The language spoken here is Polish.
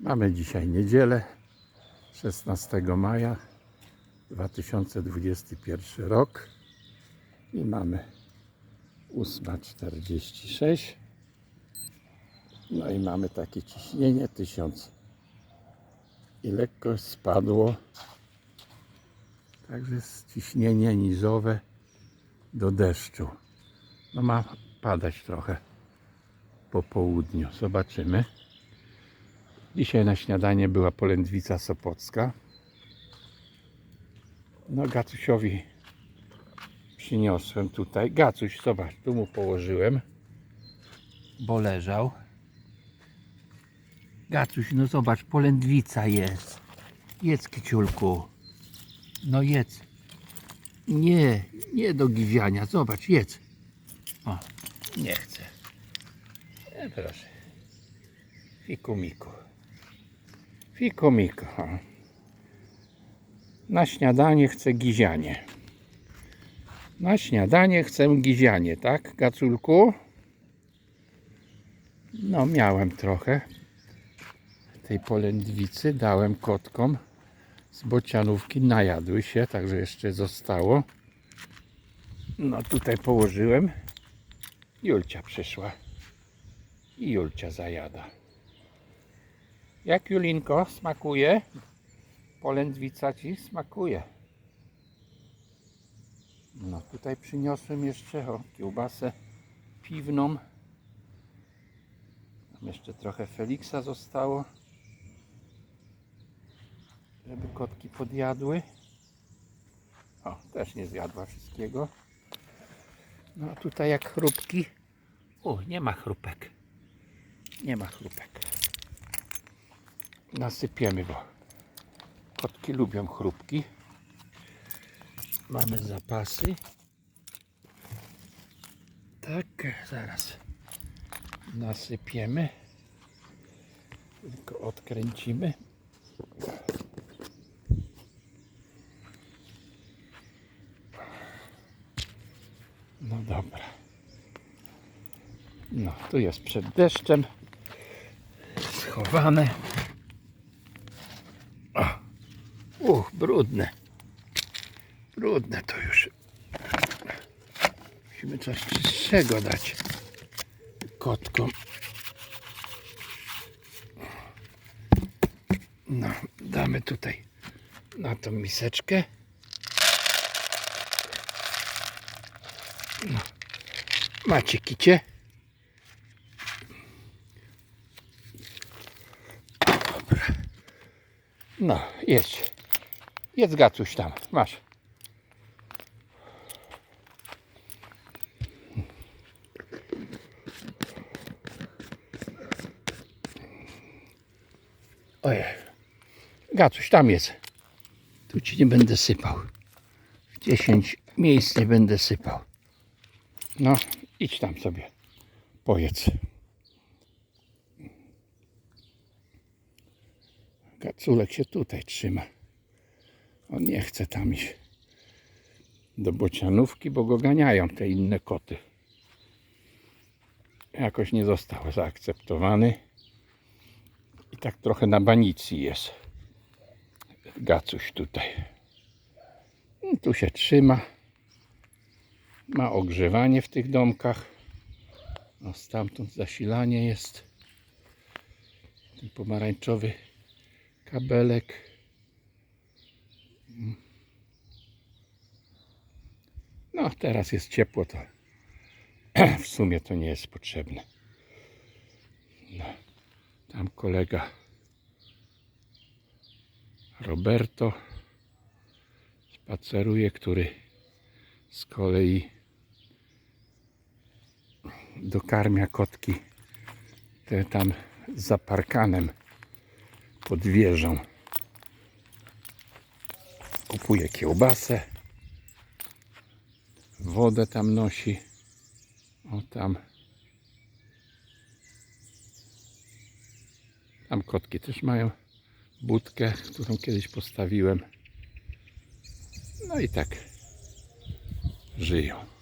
Mamy dzisiaj niedzielę, 16 maja 2021 rok i mamy 8.46. No i mamy takie ciśnienie 1000 i lekko spadło. Także jest ciśnienie nizowe do deszczu. No ma padać trochę po południu. Zobaczymy. Dzisiaj na śniadanie była polędwica sopocka. No Gacusiowi przyniosłem tutaj. Gacuś, zobacz, tu mu położyłem, bo leżał. Gacuś, no zobacz, polędwica jest. Jedz, kiciulku. No jedz. Nie, nie do giwiania. Zobacz, jedz. O, nie chcę. E, proszę. Fiku miku. O. Na śniadanie chcę gizianie. Na śniadanie chcę gizianie, tak, Gaculku? No, miałem trochę tej polędwicy. Dałem kotkom z bocianówki. Najadły się, także jeszcze zostało. No, tutaj położyłem. Julcia przyszła. I Julcia zajada. Jak Julinko smakuje? Polędwica ci smakuje. No tutaj przyniosłem jeszcze o, kiełbasę piwną. Tam jeszcze trochę Feliksa zostało. Żeby kotki podjadły. O, też nie zjadła wszystkiego. No a tutaj jak chrupki. O, nie ma chrupek. Nie ma chrupek. Nasypiemy, bo kotki lubią chrupki. Mamy zapasy. Tak, zaraz nasypiemy. Tylko odkręcimy. No dobra. No, tu jest przed deszczem. Schowane. O. Uch, brudne. Brudne to już. Musimy coś czystszego dać kotkom. No, damy tutaj na tą miseczkę. No. Macie kicie. Dobra. No, jedź. Jedz gacuś tam. Masz. Ojej. Gacuś tam jest. Tu ci nie będę sypał. W 10 miejsc nie będę sypał. No, idź tam sobie. Pojedz. Gaculek się tutaj trzyma. On nie chce tam iść do bocianówki, bo go ganiają te inne koty. Jakoś nie został zaakceptowany. I tak trochę na banicji jest. Gacuś tutaj. I tu się trzyma. Ma ogrzewanie w tych domkach. No stamtąd zasilanie jest. Ten pomarańczowy kabelek. No, teraz jest ciepło, to w sumie to nie jest potrzebne. No, tam kolega Roberto spaceruje, który z kolei dokarmia kotki te tam za parkanem pod wieżą. Kupuje kiełbasę, wodę tam nosi. O tam. Tam kotki też mają budkę, którą kiedyś postawiłem. No i tak żyją.